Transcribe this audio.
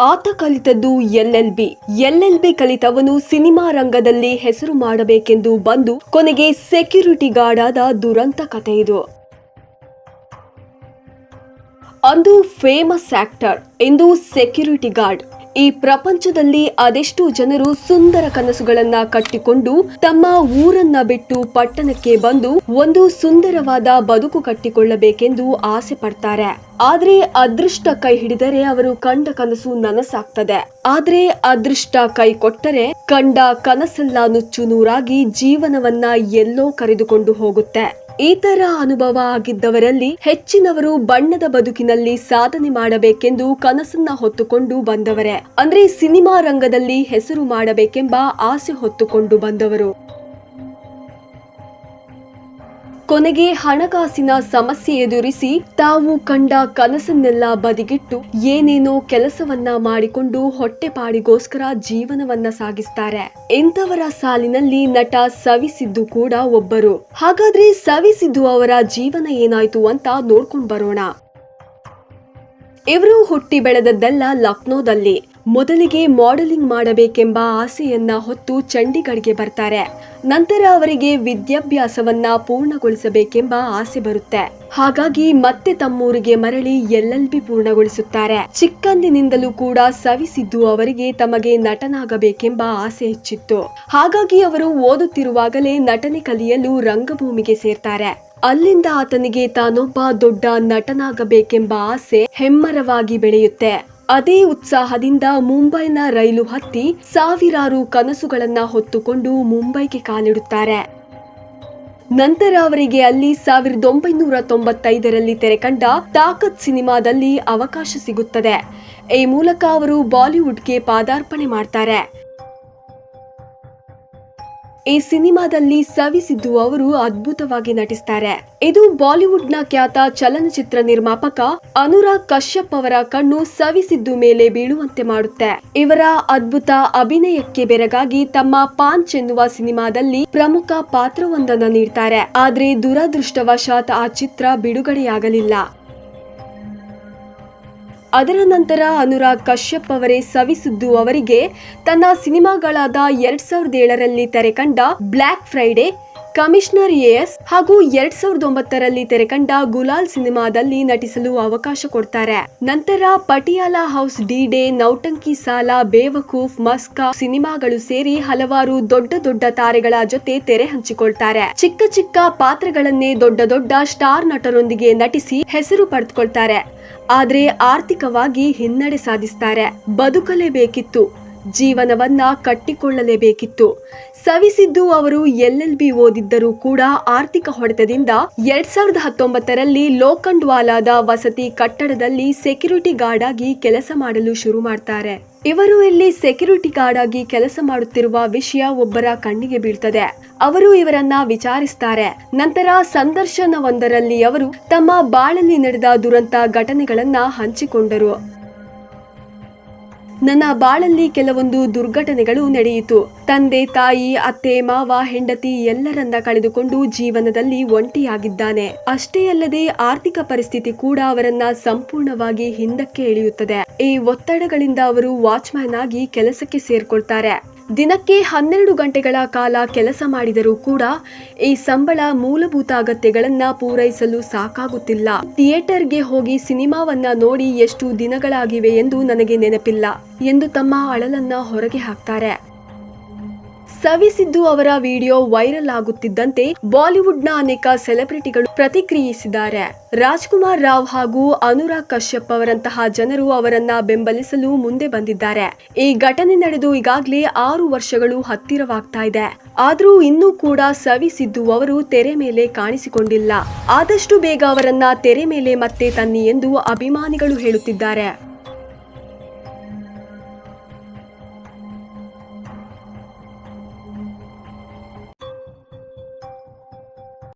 ಆತ ಕಲಿತದ್ದು L B. L B ಕಲಿತವನು ಸಿನಿಮಾ ರಂಗದಲ್ಲಿ ಹೆಸರು ಮಾಡಬೇಕೆಂದು ಬಂದು ಕೊನೆಗೆ ಸೆಕ್ಯೂರಿಟಿ ಗಾರ್ಡ್ ಆದ ದುರಂತ ಕಥೆ ಇದು. ಅಂದು ಫೇಮಸ್ ಆಕ್ಟರ್ ಇಂದು ಸೆಕ್ಯೂರಿಟಿ ಗಾರ್ಡ್. ಈ ಪ್ರಪಂಚದಲ್ಲಿ ಅದೆಷ್ಟು ಜನರು ಸುಂದರ ಕನಸುಗಳನ್ನ ಕಟ್ಟಿಕೊಂಡು ತಮ್ಮ ಊರನ್ನ ಬಿಟ್ಟು ಪಟ್ಟಣಕ್ಕೆ ಬಂದು ಒಂದು ಸುಂದರವಾದ ಬದುಕು ಕಟ್ಟಿಕೊಳ್ಳಬೇಕೆಂದು ಆಸೆ ಪಡ್ತಾರೆ. ಆದ್ರೆ ಅದೃಷ್ಟ ಕೈ ಹಿಡಿದರೆ ಅವರು ಕಂಡ ಕನಸು ನನಸಾಗ್ತದೆ. ಆದ್ರೆ ಅದೃಷ್ಟ ಕೈ ಕೊಟ್ಟರೆ ಕಂಡ ಕನಸೆಲ್ಲ ನುಚ್ಚು ನೂರಾಗಿ ಜೀವನವನ್ನ ಎಲ್ಲೋ ಕರೆದುಕೊಂಡು ಹೋಗುತ್ತೆ. ಈ ಅನುಭವ ಆಗಿದ್ದವರಲ್ಲಿ ಹೆಚ್ಚಿನವರು ಬಣ್ಣದ ಬದುಕಿನಲ್ಲಿ ಸಾಧನೆ ಮಾಡಬೇಕೆಂದು ಕನಸನ್ನ ಹೊತ್ತುಕೊಂಡು ಬಂದವರೇ. ಅಂದ್ರೆ ಸಿನಿಮಾ ರಂಗದಲ್ಲಿ ಹೆಸರು ಮಾಡಬೇಕೆಂಬ ಆಸೆ ಹೊತ್ತುಕೊಂಡು ಬಂದವರು. ಕೊನೆಗೆ ಹಣಕಾಸಿನ ಸಮಸ್ಯೆ ಎದುರಿಸಿ ತಾವು ಕಂಡ ಕನಸನ್ನೆಲ್ಲ ಬದಿಗಿಟ್ಟು ಏನೇನೋ ಕೆಲಸವನ್ನ ಮಾಡಿಕೊಂಡು ಹೊಟ್ಟೆಪಾಡಿಗೋಸ್ಕರ ಜೀವನವನ್ನ ಸಾಗಿಸ್ತಾರೆ. ಇಂಥವರ ಸಾಲಿನಲ್ಲಿ ನಟ ಸವಿಸಿದ್ದು ಕೂಡ ಒಬ್ಬರು. ಹಾಗಾದ್ರೆ ಸವಿಸಿದ್ದು ಅವರ ಜೀವನ ಏನಾಯ್ತು ಅಂತ ನೋಡ್ಕೊಂಡು ಬರೋಣ. ಇವರು ಹುಟ್ಟಿ ಬೆಳೆದದ್ದೆಲ್ಲ ಲಕ್ನೋದಲ್ಲಿ. ಮೊದಲಿಗೆ ಮಾಡೆಲಿಂಗ್ ಮಾಡಬೇಕೆಂಬ ಆಸೆಯನ್ನ ಹೊತ್ತು ಚಂಡೀಗಢ್ಗೆ ಬರ್ತಾರೆ. ನಂತರ ಅವರಿಗೆ ವಿದ್ಯಾಭ್ಯಾಸವನ್ನ ಪೂರ್ಣಗೊಳಿಸಬೇಕೆಂಬ ಆಸೆ ಬರುತ್ತೆ. ಹಾಗಾಗಿ ಮತ್ತೆ ತಮ್ಮೂರಿಗೆ ಮರಳಿ ಎಲ್ ಬಿ ಪೂರ್ಣಗೊಳಿಸುತ್ತಾರೆ. ಚಿಕ್ಕಂದಿನಿಂದಲೂ ಕೂಡ ಸವಿಸಿದ್ದು ಅವರಿಗೆ ತಮಗೆ ನಟನಾಗಬೇಕೆಂಬ ಆಸೆ ಹೆಚ್ಚಿತ್ತು. ಹಾಗಾಗಿ ಅವರು ಓದುತ್ತಿರುವಾಗಲೇ ನಟನೆ ಕಲಿಯಲು ರಂಗಭೂಮಿಗೆ ಸೇರ್ತಾರೆ. ಅಲ್ಲಿಂದ ಆತನಿಗೆ ತಾನೊಬ್ಬ ದೊಡ್ಡ ನಟನಾಗಬೇಕೆಂಬ ಆಸೆ ಹೆಮ್ಮರವಾಗಿ ಬೆಳೆಯುತ್ತೆ. ಅದೇ ಉತ್ಸಾಹದಿಂದ ಮುಂಬೈನ ರೈಲು ಹತ್ತಿ ಸಾವಿರಾರು ಕನಸುಗಳನ್ನ ಹೊತ್ತುಕೊಂಡು ಮುಂಬೈಗೆ ಕಾಲಿಡುತ್ತಾರೆ. ನಂತರ ಅವರಿಗೆ ಅಲ್ಲಿ ಸಾವಿರದ ಒಂಬೈನೂರ ತೊಂಬತ್ತೈದರಲ್ಲಿ ತೆರೆಕಂಡ ತಾಕತ್ ಸಿನಿಮಾದಲ್ಲಿ ಅವಕಾಶ ಸಿಗುತ್ತದೆ. ಈ ಮೂಲಕ ಅವರು ಬಾಲಿವುಡ್ಗೆ ಪಾದಾರ್ಪಣೆ ಮಾಡ್ತಾರೆ. ಈ ಸಿನಿಮಾದಲ್ಲಿ ಸವಿಸಿದ್ದು ಅವರು ಅದ್ಭುತವಾಗಿ ನಟಿಸ್ತಾರೆ. ಇದು ಬಾಲಿವುಡ್ನ ಖ್ಯಾತ ಚಲನಚಿತ್ರ ನಿರ್ಮಾಪಕ ಅನುರಾಗ್ ಕಶ್ಯಪ್ ಅವರ ಕಣ್ಣು ಸವಿಸಿದ್ದು ಮೇಲೆ ಬೀಳುವಂತೆ ಮಾಡುತ್ತೆ. ಇವರ ಅದ್ಭುತ ಅಭಿನಯಕ್ಕೆ ಬೆರಗಾಗಿ ತಮ್ಮ ಪಾಂಚ್ ಎನ್ನುವ ಸಿನಿಮಾದಲ್ಲಿ ಪ್ರಮುಖ ಪಾತ್ರವೊಂದನ್ನು ನೀಡ್ತಾರೆ. ಆದ್ರೆ ದುರದೃಷ್ಟವಶಾತ್ ಆ ಚಿತ್ರ ಬಿಡುಗಡೆಯಾಗಲಿಲ್ಲ. ಅದರ ನಂತರ ಅನುರಾಗ್ ಕಶ್ಯಪ್ ಅವರೇ ಸವಿಸುದ್ದು ಅವರಿಗೆ ತನ್ನ ಸಿನಿಮಾಗಳಾದ ಎರಡ್ ಸಾವಿರದ ಏಳರಲ್ಲಿ ತೆರೆಕಂಡ black Friday commissioner A S ಹಾಗೂ ಎರಡ್ ಸಾವಿರದ ಒಂಬತ್ತರಲ್ಲಿ ತೆರೆಕಂಡ ಗುಲಾಲ್ ಸಿನಿಮಾದಲ್ಲಿ ನಟಿಸಲು ಅವಕಾಶ ಕೊಡ್ತಾರೆ. ನಂತರ Patiala house D day Nautanki Saala, Bewakoof, Maska ಸಿನಿಮಾಗಳು ಸೇರಿ ಹಲವಾರು ದೊಡ್ಡ ದೊಡ್ಡ ತಾರೆಗಳ ಜೊತೆ ತೆರೆ ಹಂಚಿಕೊಳ್ತಾರೆ. ಚಿಕ್ಕ ಚಿಕ್ಕ ಪಾತ್ರಗಳನ್ನೇ ದೊಡ್ಡ ದೊಡ್ಡ ಸ್ಟಾರ್ ನಟರೊಂದಿಗೆ ನಟಿಸಿ ಹೆಸರು ಪಡೆದುಕೊಳ್ತಾರೆ. ಆದ್ರೆ ಆರ್ಥಿಕವಾಗಿ ಹಿನ್ನಡೆ ಸಾಧಿಸ್ತಾರೆ. ಬದುಕಲೇಬೇಕಿತ್ತು ಜೀವನವನ್ನ ಕಟ್ಟಿಕೊಳ್ಳಲೇಬೇಕಿತ್ತು. ಸವಿಸಿದ್ದು ಅವರು ಎಲ್ ಎಲ್ ಬಿ ಓದಿದ್ದರೂ ಕೂಡ ಆರ್ಥಿಕ ಹೊಡೆತದಿಂದ ಎರಡ್ ಸಾವಿರದ ಹತ್ತೊಂಬತ್ತರಲ್ಲಿ ಲೋಖಂಡ್ವಾಲಾದ ವಸತಿ ಕಟ್ಟಡದಲ್ಲಿ ಸೆಕ್ಯೂರಿಟಿ ಗಾರ್ಡ್ ಆಗಿ ಕೆಲಸ ಮಾಡಲು ಶುರು ಮಾಡ್ತಾರೆ. ಇವರು ಇಲ್ಲಿ ಸೆಕ್ಯೂರಿಟಿ ಗಾರ್ಡ್ ಆಗಿ ಕೆಲಸ ಮಾಡುತ್ತಿರುವ ವಿಷಯ ಒಬ್ಬರ ಕಣ್ಣಿಗೆ ಬೀಳ್ತದೆ. ಅವರು ಇವರನ್ನ ವಿಚಾರಿಸ್ತಾರೆ. ನಂತರ ಸಂದರ್ಶನವೊಂದರಲ್ಲಿ ಅವರು ತಮ್ಮ ಬಾಳಲ್ಲಿ ನಡೆದ ದುರಂತ ಘಟನೆಗಳನ್ನ ಹಂಚಿಕೊಂಡರು. ನನ್ನ ಬಾಳಲ್ಲಿ ಕೆಲವೊಂದು ದುರ್ಘಟನೆಗಳು ನಡೆಯಿತು. ತಂದೆ, ತಾಯಿ, ಅತ್ತೆ, ಮಾವ, ಹೆಂಡತಿ ಎಲ್ಲರನ್ನ ಕಳೆದುಕೊಂಡು ಜೀವನದಲ್ಲಿ ಒಂಟಿಯಾಗಿದ್ದಾನೆ. ಅಷ್ಟೇ ಅಲ್ಲದೆ ಆರ್ಥಿಕ ಪರಿಸ್ಥಿತಿ ಕೂಡ ಅವರನ್ನ ಸಂಪೂರ್ಣವಾಗಿ ಹಿಂದಕ್ಕೆ ಇಳಿಯುತ್ತದೆ ಈ ಒತ್ತಡಗಳಿಂದ ಅವರು ವಾಚ್ಮ್ಯಾನ್ ಆಗಿ ಕೆಲಸಕ್ಕೆ ಸೇರ್ಕೊಳ್ತಾರೆ. ದಿನಕ್ಕೆ ಹನ್ನೆರಡು ಗಂಟೆಗಳ ಕಾಲ ಕೆಲಸ ಮಾಡಿದರೂ ಕೂಡ ಈ ಸಂಬಳ ಮೂಲಭೂತ ಅಗತ್ಯಗಳನ್ನು ಪೂರೈಸಲು ಸಾಕಾಗುತ್ತಿಲ್ಲ. ಥಿಯೇಟರ್ಗೆ ಹೋಗಿ ಸಿನಿಮಾವನ್ನ ನೋಡಿ ಎಷ್ಟು ದಿನಗಳಾಗಿವೆ ಎಂದು ನನಗೆ ನೆನಪಿಲ್ಲ ಎಂದು ತಮ್ಮ ಅಳಲನ್ನ ಹೊರಗೆ ಹಾಕ್ತಾರೆ. ಸವಿಸಿದ್ದು ಅವರ ವಿಡಿಯೋ ವೈರಲ್ ಆಗುತ್ತಿದ್ದಂತೆ ಬಾಲಿವುಡ್ನ ಅನೇಕ ಸೆಲೆಬ್ರಿಟಿಗಳು ಪ್ರತಿಕ್ರಿಯಿಸಿದ್ದಾರೆ. ರಾಜ್ಕುಮಾರ್ ರಾವ್ ಹಾಗೂ ಅನುರಾಗ್ ಕಶ್ಯಪ್ ಅವರಂತಹ ಜನರು ಅವರನ್ನ ಬೆಂಬಲಿಸಲು ಮುಂದೆ ಬಂದಿದ್ದಾರೆ. ಈ ಘಟನೆ ನಡೆದು ಈಗಾಗಲೇ ಆರು ವರ್ಷಗಳು ಹತ್ತಿರವಾಗ್ತಾ ಇದೆ. ಆದರೂ ಇನ್ನೂ ಕೂಡ ಸವಿಸಿದ್ದು ಅವರು ತೆರೆ ಮೇಲೆ ಕಾಣಿಸಿಕೊಂಡಿಲ್ಲ. ಆದಷ್ಟು ಬೇಗ ಅವರನ್ನ ತೆರೆ ಮೇಲೆ ಮತ್ತೆ ತನ್ನಿ ಎಂದು ಅಭಿಮಾನಿಗಳು ಹೇಳುತ್ತಿದ್ದಾರೆ.